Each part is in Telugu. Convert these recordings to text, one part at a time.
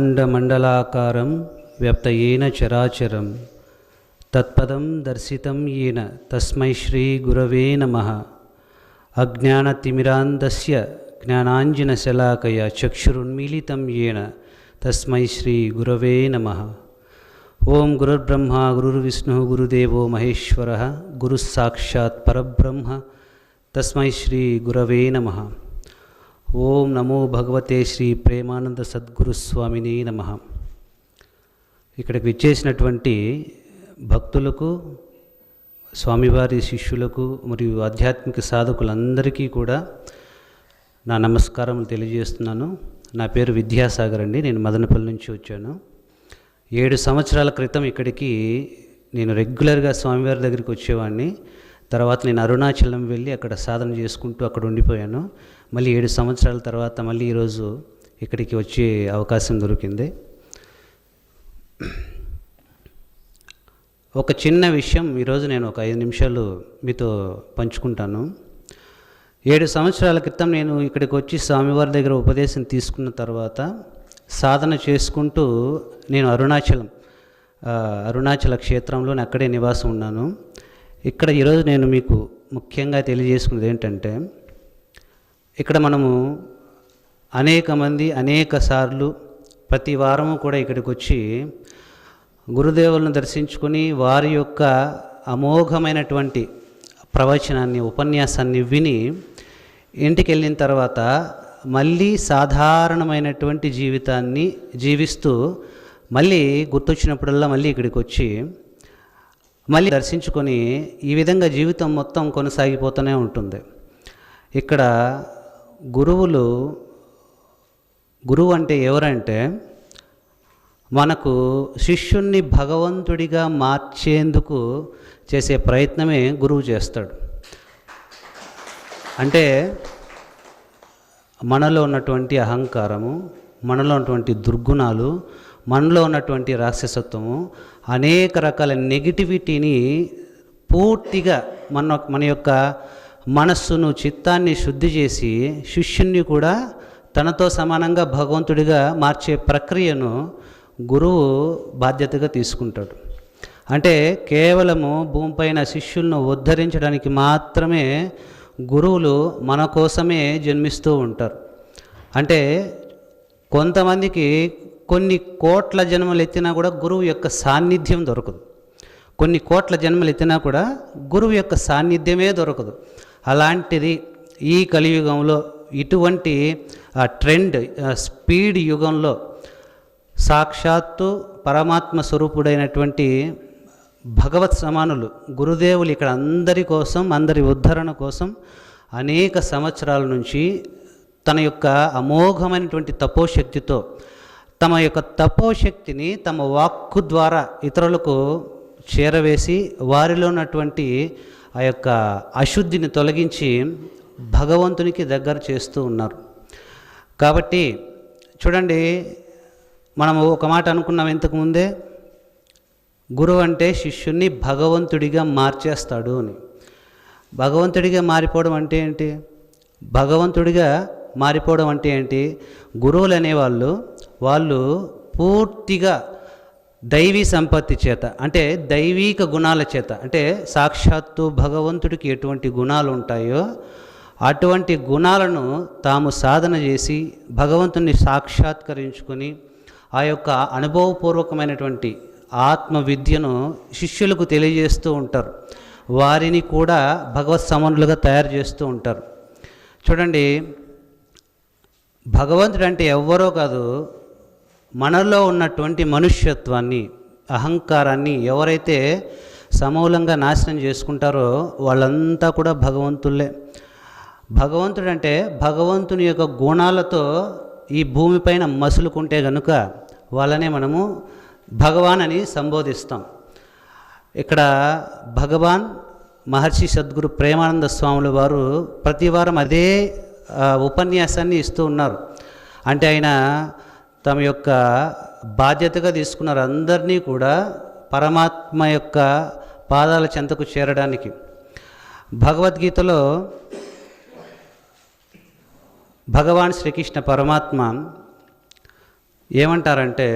अखण्डमण्डलाकारं व्याप्तयेन चराचरं, तत्पदं दर्शितं येन तस्म श्रीगुरव नम। अज्ञानतिमिरान्दस्य ज्ञानाञ्जनशलाकया चक्षुरुन्मीलितं येन तस्म श्रीगुरव नम। ओं गुरब्रह्म गुरुर्विष्णुः, गुरुदेवो महेश्वरः, गुरुः तस्म श्रीगुरव तस्मै नमः। ఓం నమో భగవతే శ్రీ ప్రేమానంద సద్గురుస్వామిని నమ. ఇక్కడికి విచ్చేసినటువంటి భక్తులకు స్వామివారి శిష్యులకు మరియు ఆధ్యాత్మిక సాధకులందరికీ కూడా నా నమస్కారములు తెలియజేస్తున్నాను. నా పేరు విద్యాసాగర్ అండి. నేను మదనపల్లి నుంచి వచ్చాను. ఏడు సంవత్సరాల క్రితం ఇక్కడికి నేను రెగ్యులర్గా స్వామివారి దగ్గరికి వచ్చేవాడిని. తర్వాత నేను అరుణాచలం వెళ్ళి అక్కడ సాధన చేసుకుంటూ అక్కడ ఉండిపోయాను. మళ్ళీ ఏడు సంవత్సరాల తర్వాత మళ్ళీ ఈరోజు ఇక్కడికి వచ్చే అవకాశం దొరికింది. ఒక చిన్న విషయం ఈరోజు నేను ఒక ఐదు నిమిషాలు మీతో పంచుకుంటాను. ఏడు సంవత్సరాల క్రితం నేను ఇక్కడికి వచ్చి స్వామివారి దగ్గర ఉపదేశం తీసుకున్న తర్వాత సాధన చేసుకుంటూ నేను అరుణాచలం అరుణాచల క్షేత్రంలో అక్కడే నివాసం ఉన్నాను. ఇక్కడ ఈరోజు నేను మీకు ముఖ్యంగా తెలియజేసుకున్నది ఏంటంటే ఇక్కడ మనము అనేక మంది అనేక సార్లు ప్రతి వారము కూడా ఇక్కడికి వచ్చి గురుదేవులను దర్శించుకొని వారి యొక్క అమోఘమైనటువంటి ప్రవచనాన్ని ఉపన్యాసాన్ని విని ఇంటికి వెళ్ళిన తర్వాత మళ్ళీ సాధారణమైనటువంటి జీవితాన్ని జీవిస్తూ మళ్ళీ గుర్తొచ్చినప్పుడల్లా మళ్ళీ ఇక్కడికి వచ్చి మళ్ళీ దర్శించుకొని ఈ విధంగా జీవితం మొత్తం కొనసాగిపోతూనే ఉంటుంది. ఇక్కడ గురువులు గురువు అంటే ఎవరంటే మనకు శిష్యుణ్ణి భగవంతుడిగా మార్చేందుకు చేసే ప్రయత్నమే గురువు చేస్తాడు. అంటే మనలో ఉన్నటువంటి అహంకారము మనలో ఉన్నటువంటి దుర్గుణాలు మనలో ఉన్నటువంటి రాక్షసత్వము అనేక రకాల నెగిటివిటీని పూర్తిగా మన మన యొక్క మనస్సును చిత్తాన్ని శుద్ధి చేసి శిష్యుణ్ణి కూడా తనతో సమానంగా భగవంతుడిగా మార్చే ప్రక్రియను గురువు బాధ్యతగా తీసుకుంటాడు. అంటే కేవలము భూమిపైన శిష్యులను ఉద్ధరించడానికి మాత్రమే గురువులు మన కోసమే జన్మిస్తూ ఉంటారు. అంటే కొంతమందికి కొన్ని కోట్ల జన్మలు ఎత్తినా కూడా గురువు యొక్క సాన్నిధ్యం దొరకదు. కొన్ని కోట్ల జన్మలు ఎత్తినా కూడా గురువు యొక్క సాన్నిధ్యమే దొరకదు. అలాంటిది ఈ కలియుగంలో ఇటువంటి ట్రెండ్ స్పీడ్ యుగంలో సాక్షాత్తు పరమాత్మ స్వరూపుడైనటువంటి భగవత్ సమానులు గురుదేవులు ఇక్కడ అందరి కోసం అందరి ఉద్ధరణ కోసం అనేక సంవత్సరాల నుంచి తన యొక్క అమోఘమైనటువంటి తపోశక్తితో తమ యొక్క తపోశక్తిని తమ వాక్కు ద్వారా ఇతరులకు చేరవేసి వారిలో ఉన్నటువంటి ఆ యొక్క అశుద్ధిని తొలగించి భగవంతునికి దగ్గర చేస్తూ ఉన్నారు. కాబట్టి చూడండి మనము ఒక మాట అనుకున్నాం ఇంతకుముందే గురువు అంటే శిష్యుణ్ణి భగవంతుడిగా మార్చేస్తాడు అని. భగవంతుడిగా మారిపోవడం అంటే ఏంటి? భగవంతుడిగా మారిపోవడం అంటే ఏంటి? గురువులు అనేవాళ్ళు వాళ్ళు పూర్తిగా దైవీ సంపత్తి చేత అంటే దైవీక గుణాల చేత అంటే సాక్షాత్తు భగవంతుడికి ఎటువంటి గుణాలు ఉంటాయో అటువంటి గుణాలను తాము సాధన చేసి భగవంతుని సాక్షాత్కరించుకొని ఆ యొక్క అనుభవపూర్వకమైనటువంటి ఆత్మ విద్యను శిష్యులకు తెలియజేస్తూ ఉంటారు. వారిని కూడా భగవత్ సమనులుగా తయారు చేస్తూ ఉంటారు. చూడండి భగవంతుడు అంటే ఎవ్వరో కాదు మనలో ఉన్నటువంటి మనుష్యత్వాన్ని అహంకారాన్ని ఎవరైతే సమూలంగా నాశనం చేసుకుంటారో వాళ్ళంతా కూడా భగవంతులే భగవంతుడు అంటే భగవంతుని యొక్క గుణాలతో ఈ భూమిపైన మసులుకుంటే గనుక వాళ్ళనే మనము భగవాన్ అని సంబోధిస్తాం. ఇక్కడ భగవాన్ మహర్షి సద్గురు ప్రేమానంద స్వాముల వారు ప్రతి వారం అదే ఉపన్యాసాన్ని ఇస్తూ ఉన్నారు. అంటే ఆయన తమ యొక్క బాధ్యతగా తీసుకున్నారు అందరినీ కూడా పరమాత్మ యొక్క పాదాల చెంతకు చేరడానికి. భగవద్గీతలో భగవాన్ శ్రీకృష్ణ పరమాత్మ ఏమంటారంటే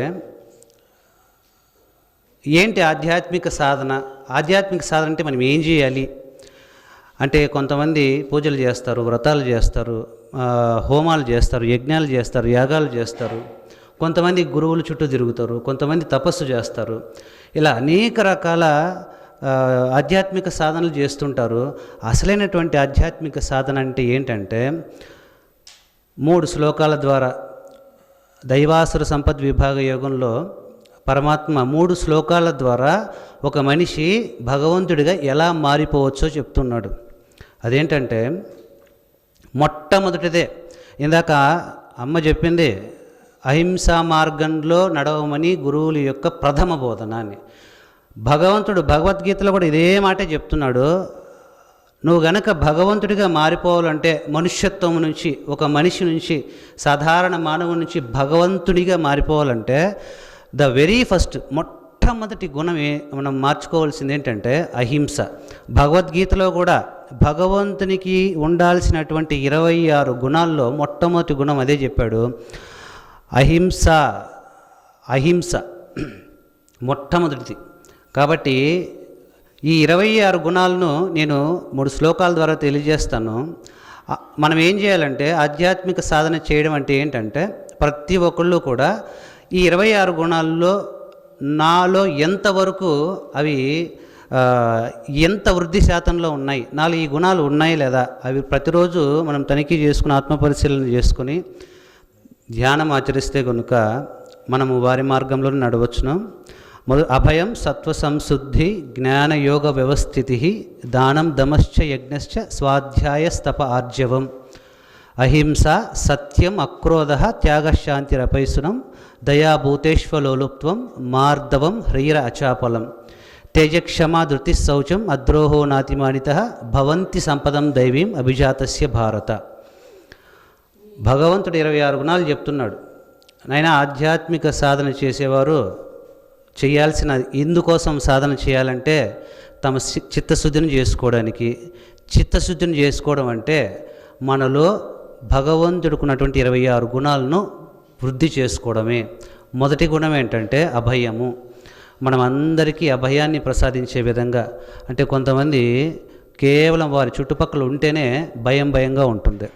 ఏంటి ఆధ్యాత్మిక సాధన? ఆధ్యాత్మిక సాధన అంటే మనం ఏం చేయాలి? అంటే కొంతమంది పూజలు చేస్తారు వ్రతాలు చేస్తారు హోమాలు చేస్తారు యజ్ఞాలు చేస్తారు యాగాలు చేస్తారు. కొంతమంది గురువుల చుట్టూ తిరుగుతారు కొంతమంది తపస్సు చేస్తారు. ఇలా అనేక రకాల ఆధ్యాత్మిక సాధనలు చేస్తుంటారు. అసలైనటువంటి ఆధ్యాత్మిక సాధన అంటే ఏంటంటే మూడు శ్లోకాల ద్వారా దైవాసుర సంపద్ విభాగ యోగంలో పరమాత్మ మూడు శ్లోకాల ద్వారా ఒక మనిషి భగవంతుడిగా ఎలా మారిపోవచ్చో చెప్తున్నాడు. అదేంటంటే మొట్టమొదటిదే. ఇందాక అమ్మ చెప్పింది అహింసా మార్గంలో నడవమని గురువుల యొక్క ప్రథమ బోధన అని. భగవంతుడు భగవద్గీతలో కూడా ఇదే మాటే చెప్తున్నాడు. నువ్వు గనక భగవంతుడిగా మారిపోవాలంటే మనుష్యత్వం నుంచి ఒక మనిషి నుంచి సాధారణ మానవుడి నుంచి భగవంతుడిగా మారిపోవాలంటే ద వెరీ ఫస్ట్ మొట్టమొదటి గుణం మనం మార్చుకోవాల్సింది ఏంటంటే అహింస. భగవద్గీతలో కూడా భగవంతునికి ఉండాల్సినటువంటి ఇరవై ఆరు గుణాల్లో మొట్టమొదటి గుణం అదే చెప్పాడు. అహింస అహింస మొట్టమొదటిది. కాబట్టి ఈ ఇరవై ఆరు గుణాలను నేను మూడు శ్లోకాల ద్వారా తెలియజేస్తాను. మనం ఏం చేయాలంటే ఆధ్యాత్మిక సాధన చేయడం అంటే ఏంటంటే ప్రతి ఒక్కళ్ళు కూడా ఈ ఇరవై ఆరు గుణాల్లో నాలో ఎంతవరకు అవి ఎంత వృద్ధి శాతంలో ఉన్నాయి నాలుగు ఈ గుణాలు ఉన్నాయి లేదా అవి ప్రతిరోజు మనం తనిఖీ చేసుకుని ఆత్మపరిశీలన చేసుకుని ధ్యానం ఆచరిస్తే కనుక మనము వారి మార్గంలో నడవచ్చును. మొద అభయం సత్వ సంశుద్ధి జ్ఞానయోగ వ్యవస్థితి దానం దమశ్చ యజ్ఞశ్చ స్వాధ్యాయ స్తప ఆర్జవం. అహింస సత్యం అక్రోధ త్యాగశాంతిరపైసునం దయాభూతేష్వలోలుప్త్వం మార్దవం హ్రీర అచాపలం. తేజక్షమా ధృతిశౌచం అద్రోహో నాతిమానిత భవంతి సంపదం దైవీం అభిజాతస్య భారత. భగవంతుడు ఇరవై ఆరు గుణాలు చెప్తున్నాడు. నాయన ఆధ్యాత్మిక సాధన చేసేవారు చేయాల్సిన ఇందుకోసం సాధన చేయాలంటే తమ చిత్తశుద్ధిని చేసుకోవడానికి చిత్తశుద్ధిని చేసుకోవడం అంటే మనలో భగవంతుడుకున్నటువంటి ఇరవై ఆరు గుణాలను వృద్ధి చేసుకోవడమే. మొదటి గుణం ఏంటంటే అభయము. మనం అందరికీ అభయాన్ని ప్రసాదించే విధంగా అంటే కొంతమంది కేవలం వారి చుట్టుపక్కల ఉంటేనే భయం భయంగా ఉంటుంది.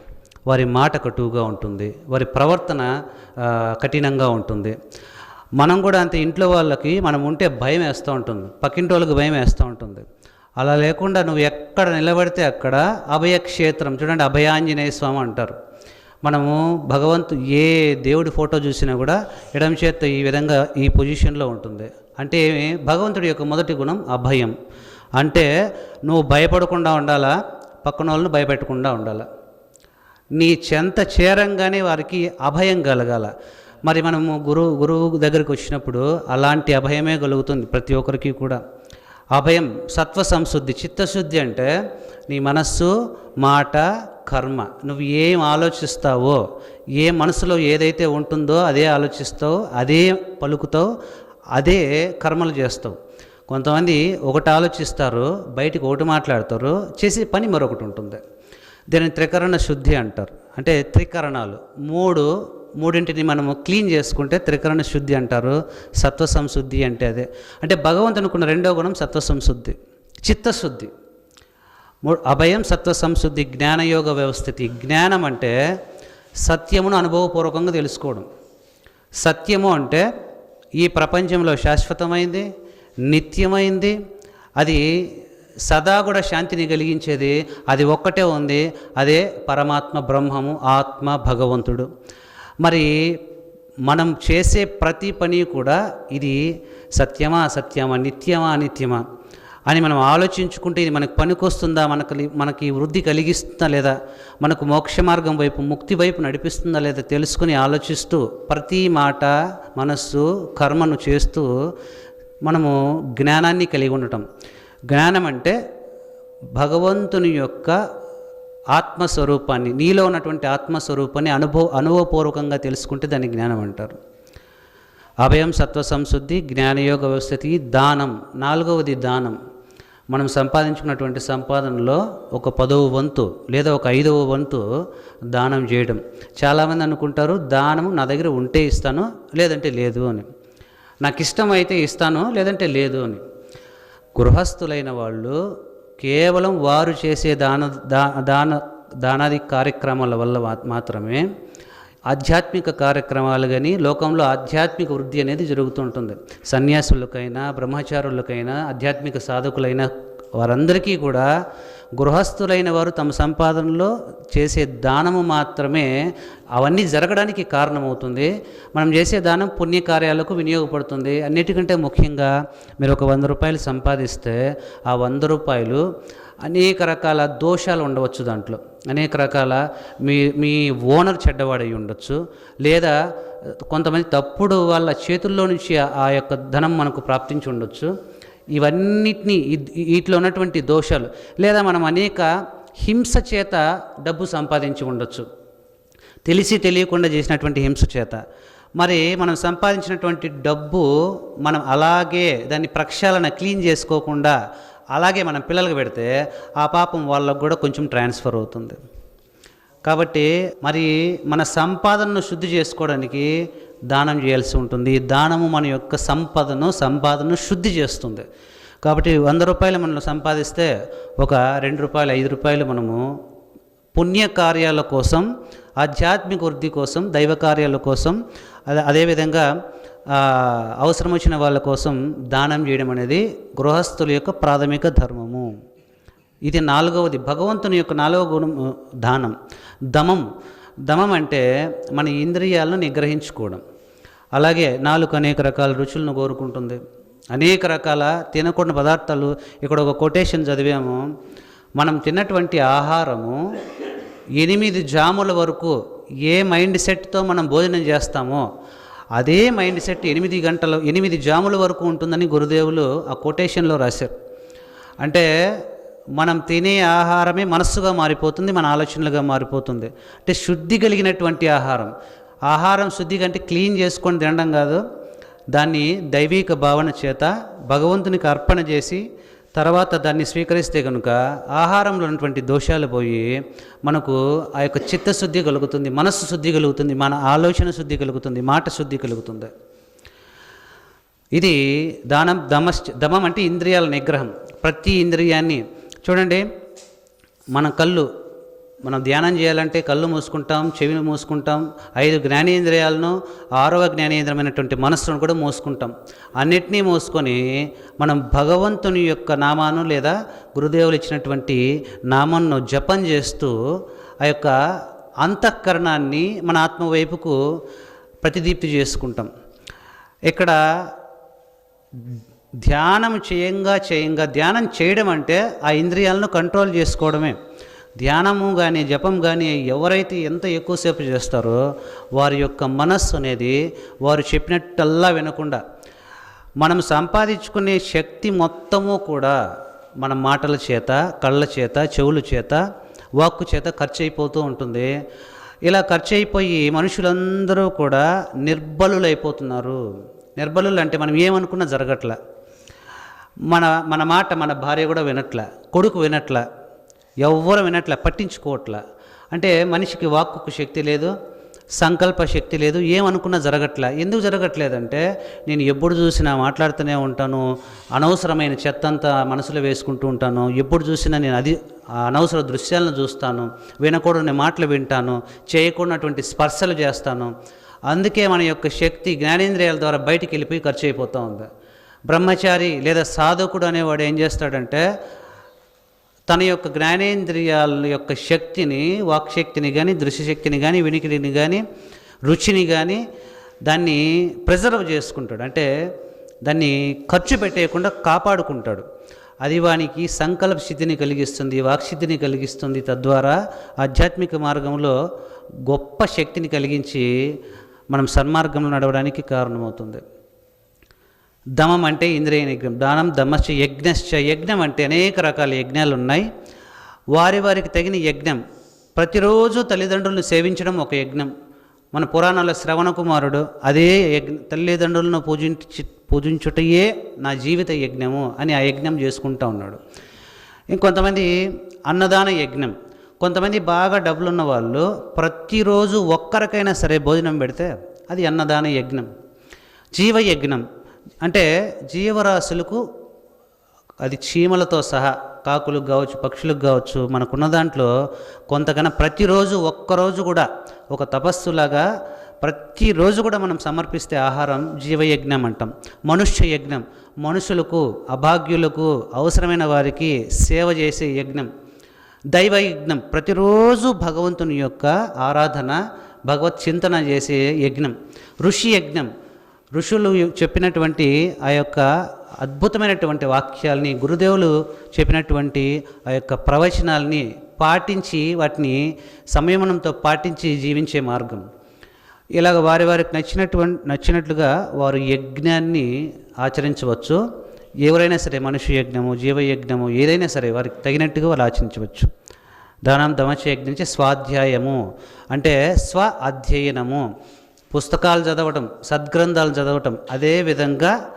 వారి మాట కటువుగా ఉంటుంది వారి ప్రవర్తన కఠినంగా ఉంటుంది. మనం కూడా అంతే ఇంట్లో వాళ్ళకి మనం ఉంటే భయం వేస్తూ ఉంటుంది పక్కింటి వాళ్ళకి భయం వేస్తూ ఉంటుంది. అలా లేకుండా నువ్వు ఎక్కడ నిలబడితే అక్కడ అభయక్షేత్రం చూడండి అభయాంజనేయ స్వామి అంటారు. మనము భగవంతు ఏ దేవుడి ఫోటో చూసినా కూడా ఎడం చేత ఈ విధంగా ఈ పొజిషన్లో ఉంటుంది. అంటే ఏమి? భగవంతుడి యొక్క మొదటి గుణం అభయం. అంటే నువ్వు భయపడకుండా ఉండాలా? పక్కన వాళ్ళని భయపెట్టకుండా ఉండాలా? నీ చెంత చేరంగానే వారికి అభయం కలగాల. మరి మనము గురువు గురువు దగ్గరికి వచ్చినప్పుడు అలాంటి అభయమే కలుగుతుంది ప్రతి ఒక్కరికి కూడా. అభయం సత్వ సంశుద్ధి చిత్తశుద్ధి అంటే నీ మనస్సు మాట కర్మ. నువ్వు ఏం ఆలోచిస్తావో ఏ మనసులో ఏదైతే ఉంటుందో అదే ఆలోచిస్తావు అదే పలుకుతావు అదే కర్మలు చేస్తావు. కొంతమంది ఒకటి ఆలోచిస్తారు బయటికి ఒకటి మాట్లాడతారు చేసే పని మరొకటి ఉంటుంది. దీన్ని త్రికరణ శుద్ధి అంటారు. అంటే త్రికరణాలు. మూడు మూడింటిని మనము క్లీన్ చేసుకుంటే త్రికరణ శుద్ధి అంటారు. సత్వ సంశుద్ధి అంటే అదే. అంటే భగవంతునుకున్న రెండో గుణం సత్వ సంశుద్ధి చిత్తశుద్ధి అభయం సత్వ సంశుద్ధి జ్ఞానయోగ వ్యవస్థితి. జ్ఞానం అంటే సత్యమును అనుభవపూర్వకంగా తెలుసుకోవడం. సత్యము అంటే ఈ ప్రపంచంలో శాశ్వతమైంది నిత్యమైంది అది సదా కూడా శాంతిని కలిగించేది అది ఒక్కటే ఉంది. అదే పరమాత్మ బ్రహ్మము ఆత్మ భగవంతుడు. మరి మనం చేసే ప్రతి పని కూడా ఇది సత్యమా సత్యమా నిత్యమా అనిత్యమా అని మనం ఆలోచించుకుంటే ఇది మనకు పనికొస్తుందా మనకు మనకి వృద్ధి కలిగిస్తుందా లేదా మనకు మోక్ష మార్గం వైపు ముక్తి వైపు నడిపిస్తుందా లేదా తెలుసుకుని ఆలోచిస్తూ ప్రతి మాట మనస్సు కర్మను చేస్తూ మనము జ్ఞానాన్ని కలిగి ఉండటం. జ్ఞానం అంటే భగవంతుని యొక్క ఆత్మస్వరూపాన్ని నీలో ఉన్నటువంటి ఆత్మస్వరూపాన్ని అనుభవ అనుభవపూర్వకంగా తెలుసుకుంటే దాన్ని జ్ఞానం అంటారు. అభయం సత్వ సంశుద్ధి జ్ఞానయోగ వ్యవస్థతి దానం నాలుగవది దానం. మనం సంపాదించుకున్నటువంటి సంపాదనలో ఒక పదవ వంతు లేదా ఒక ఐదవ వంతు దానం చేయడం. చాలామంది అనుకుంటారు దానం నా దగ్గర ఉంటే ఇస్తాను లేదంటే లేదు అని. నాకు ఇష్టం అయితే ఇస్తాను లేదంటే లేదు అని. గృహస్థులైన వాళ్ళు కేవలం వారు చేసే దాన దా దాన దానాది కార్యక్రమాల వల్ల మాత్రమే ఆధ్యాత్మిక కార్యక్రమాలు కానీ లోకంలో ఆధ్యాత్మిక వృద్ధి అనేది జరుగుతుంటుంది. సన్యాసులకైనా బ్రహ్మచారులకైనా ఆధ్యాత్మిక సాధకులైన వారందరికీ కూడా గృహస్థులైన వారు తమ సంపాదనలో చేసే దానము మాత్రమే అవన్నీ జరగడానికి కారణమవుతుంది. మనం చేసే దానం పుణ్యకార్యాలకు వినియోగపడుతుంది. అన్నిటికంటే ముఖ్యంగా మీరు ఒక వంద రూపాయలు సంపాదిస్తే ఆ వంద రూపాయలు అనేక రకాల దోషాలు ఉండవచ్చు దాంట్లో. అనేక రకాల మీ మీ ఓనర్ చెడ్డవాడై ఉండొచ్చు. లేదా కొంతమంది తప్పుడు వాళ్ళ చేతుల్లో నుంచి ఆ- యొక్క ధనం మనకు ప్రాప్తించి ఉండొచ్చు. ఇవన్నిటినీ వీటిలో ఉన్నటువంటి దోషాలు. లేదా మనం అనేక హింస చేత డబ్బు సంపాదించి ఉండొచ్చు. తెలిసి తెలియకుండా చేసినటువంటి హింస చేత. మరి మనం సంపాదించినటువంటి డబ్బు మనం అలాగే దాన్ని ప్రక్షాళన క్లీన్ చేసుకోకుండా అలాగే మనం పిల్లలకు పెడితే ఆ పాపం వాళ్ళకు కూడా కొంచెం ట్రాన్స్ఫర్ అవుతుంది. కాబట్టి మరి మన సంపాదనను శుద్ధి చేసుకోవడానికి దానం చేయాల్సి ఉంటుంది. దానము మన యొక్క సంపదను సంపాదనను శుద్ధి చేస్తుంది. కాబట్టి వంద రూపాయలు మనం సంపాదిస్తే ఒక రెండు రూపాయలు ఐదు రూపాయలు మనము పుణ్య కార్యాల కోసం ఆధ్యాత్మిక వృద్ధి కోసం దైవ కార్యాల కోసం అదే అదేవిధంగా అవసరం వచ్చిన వాళ్ళ కోసం దానం చేయడం అనేది గృహస్థుల యొక్క ప్రాథమిక ధర్మము. ఇది నాలుగవది. భగవంతుని యొక్క నాలుగవ గుణం దానం. దమం. దమం అంటే మన ఇంద్రియాలను నిగ్రహించుకోవడం. అలాగే నాలుగు అనేక రకాల రుచులను కోరుకుంటుంది. అనేక రకాల తినకూడని పదార్థాలు ఇక్కడ ఒక కొటేషన్ చదివాము. మనం తిన్నటువంటి ఆహారము ఎనిమిది జాముల వరకు ఏ మైండ్ సెట్తో మనం భోజనం చేస్తామో అదే మైండ్ సెట్ ఎనిమిది గంటల ఎనిమిది జాముల వరకు ఉంటుందని గురుదేవులు ఆ కొటేషన్లో రాశారు. అంటే మనం తినే ఆహారమే మనస్సుగా మారిపోతుంది మన ఆలోచనలుగా మారిపోతుంది. అంటే శుద్ధి కలిగినటువంటి ఆహారం. ఆహారం శుద్ధి కంటే క్లీన్ చేసుకొని తినడం కాదు. దాన్ని దైవిక భావన చేత భగవంతునికి అర్పణ చేసి తర్వాత దాన్ని స్వీకరిస్తే కనుక ఆహారంలో ఉన్నటువంటి దోషాలు పోయి మనకు ఆ యొక్క చిత్తశుద్ధి కలుగుతుంది మనస్సు శుద్ధి కలుగుతుంది మన ఆలోచన శుద్ధి కలుగుతుంది మాట శుద్ధి కలుగుతుంది. ఇది దానం దమ దమం అంటే ఇంద్రియాల నిగ్రహం. ప్రతి ఇంద్రియాన్ని చూడండి మన కళ్ళు మనం ధ్యానం చేయాలంటే కళ్ళు మూసుకుంటాం చెవిని మూసుకుంటాం ఐదు జ్ఞానేంద్రియాలను ఆరవ జ్ఞానేంద్రమైనటువంటి మనస్సును కూడా మూసుకుంటాం. అన్నిటినీ మూసుకొని మనం భగవంతుని యొక్క నామాను లేదా గురుదేవులు ఇచ్చినటువంటి నామాన్ని జపం చేస్తూ ఆ యొక్క అంతఃకరణాన్ని మన ఆత్మ వైపుకు ప్రతిదీప్తి చేసుకుంటాం. ఇక్కడ ధ్యానం చేయంగా చేయంగా ధ్యానం చేయడం అంటే ఆ ఇంద్రియాలను కంట్రోల్ చేసుకోవడమే. ధ్యానము కానీ జపం కానీ ఎవరైతే ఎంత ఎక్కువసేపు చేస్తారో వారి యొక్క మనస్సు అనేది వారు చెప్పినట్టల్లా వినకుండా మనం సంపాదించుకునే శక్తి మొత్తము కూడా మన మాటల చేత కళ్ళ చేత చెవుల చేత వాక్కు చేత ఖర్చు అయిపోతూ ఉంటుంది. ఇలా ఖర్చు అయిపోయి మనుషులందరూ కూడా నిర్బలులైపోతున్నారు. నిర్బలులు అంటే మనం ఏమనుకున్నా జరగట్ల. మన మన మాట మన భార్య కూడా వినట్ల కొడుకు వినట్ల ఎవ్వరు వినట్ల పట్టించుకోవట్ల. అంటే మనిషికి వాక్కుకు శక్తి లేదు సంకల్ప శక్తి లేదు ఏమనుకున్నా జరగట్లే. ఎందుకు జరగట్లేదంటే నేను ఎప్పుడు చూసినా మాట్లాడుతూనే ఉంటాను అనవసరమైన చెత్త అంతా మనసులో వేసుకుంటూ ఉంటాను ఎప్పుడు చూసినా నేను అది అనవసర దృశ్యాలను చూస్తాను వినకూడని మాటలు వింటాను చేయకూడనటువంటి స్పర్శలు చేస్తాను. అందుకే మన యొక్క శక్తి జ్ఞానేంద్రియాల ద్వారా బయటికి వెళ్ళిపోయి ఖర్చు అయిపోతూ ఉంది. బ్రహ్మచారి లేదా సాధకుడు అనేవాడు ఏం చేస్తాడంటే తన యొక్క జ్ఞానేంద్రియాల యొక్క శక్తిని వాక్శక్తిని కానీ దృశ్యశక్తిని కానీ వినికిడిని కానీ రుచిని కానీ దాన్ని ప్రిజర్వ్ చేసుకుంటాడు. అంటే దాన్ని ఖర్చు పెట్టేయకుండా కాపాడుకుంటాడు. అది వానికి సంకల్ప స్థితిని కలిగిస్తుంది వాక్స్థితిని కలిగిస్తుంది. తద్వారా ఆధ్యాత్మిక మార్గంలో గొప్ప శక్తిని కలిగించి మనం సన్మార్గంలో నడవడానికి కారణమవుతుంది. దమం అంటే ఇంద్రియ నిగ్రహం దానం దమశ్చ యజ్ఞశ్చ. యజ్ఞం అంటే అనేక రకాల యజ్ఞాలు ఉన్నాయి వారి వారికి తగిన యజ్ఞం. ప్రతిరోజు తల్లిదండ్రులను సేవించడం ఒక యజ్ఞం. మన పురాణాల శ్రవణ కుమారుడు అదే యజ్ఞ తల్లిదండ్రులను పూజించి పూజించుటయే నా జీవిత యజ్ఞము అని ఆ యజ్ఞం చేసుకుంటా ఉన్నాడు. ఇంకొంతమంది అన్నదాన యజ్ఞం. కొంతమంది బాగా డబ్బులున్న వాళ్ళు ప్రతిరోజు ఒక్కరికైనా సరే భోజనం పెడితే అది అన్నదాన యజ్ఞం. జీవయజ్ఞం అంటే జీవరాశులకు అది చీమలతో సహా కాకులకు కావచ్చు పక్షులకు కావచ్చు మనకున్న దాంట్లో కొంతకన్నా ప్రతిరోజు ఒక్కరోజు కూడా ఒక తపస్సులాగా ప్రతిరోజు కూడా మనం సమర్పిస్తే ఆహారం జీవయజ్ఞం అంటాం. మనుష్య యజ్ఞం మనుషులకు అభాగ్యులకు అవసరమైన వారికి సేవ చేసే యజ్ఞం దైవ యజ్ఞం ప్రతిరోజు భగవంతుని యొక్క ఆరాధన భగవత్ చింతన చేసే యజ్ఞం. ఋషి యజ్ఞం ఋషులు చెప్పినటువంటి ఆ యొక్క అద్భుతమైనటువంటి వాక్యాల్ని గురుదేవులు చెప్పినటువంటి ఆ యొక్క ప్రవచనాల్ని పాటించి వాటిని సంయమనంతో పాటించి జీవించే మార్గం. ఇలాగ వారి వారికి నచ్చినటువంటి నచ్చినట్లుగా వారు యజ్ఞాన్ని ఆచరించవచ్చు. ఎవరైనా సరే మనుష్య యజ్ఞము జీవయజ్ఞము ఏదైనా సరే వారికి తగినట్టుగా వాళ్ళు ఆచరించవచ్చు. దానం దమచ యజ్ఞం స్వాధ్యాయము అంటే స్వ అధ్యయనము. పుస్తకాలు చదవటం సద్గ్రంథాలు చదవటం అదే విధంగా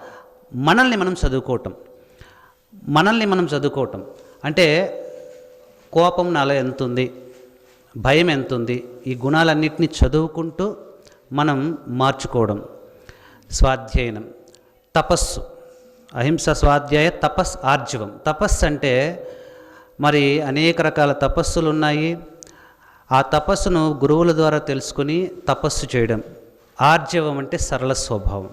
మనల్ని మనం చదువుకోవటం. మనల్ని మనం చదువుకోవటం. అంటే కోపం నాలో ఎంత ఉంది భయం ఎంత ఉంది ఈ గుణాలన్నింటినీ చదువుకుంటూ మనం మార్చుకోవడం. స్వాధ్యయనం. తపస్సు. అహింస స్వాధ్యాయ తపస్ ఆర్జవం. తపస్సు అంటే మరి అనేక రకాల తపస్సులు ఉన్నాయి. ఆ తపస్సును గురువుల ద్వారా తెలుసుకుని తపస్సు చేయడం. ఆర్జవం అంటే సరళ స్వభావం.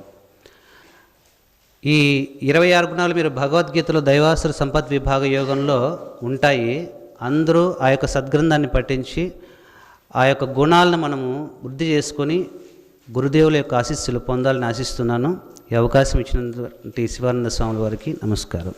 ఈ ఇరవై ఆరు గుణాలు మీరు భగవద్గీతలో దైవాసుర సంపద్ విభాగ యోగంలో ఉంటాయి. అందరూ ఆ యొక్క సద్గ్రంథాన్ని పఠించి ఆ యొక్క గుణాలను మనము వృద్ధి చేసుకొని గురుదేవుల యొక్క ఆశీస్సులు పొందాలని ఆశిస్తున్నాను. ఈ అవకాశం ఇచ్చినటువంటి శివానంద స్వాముల వారికి నమస్కారం.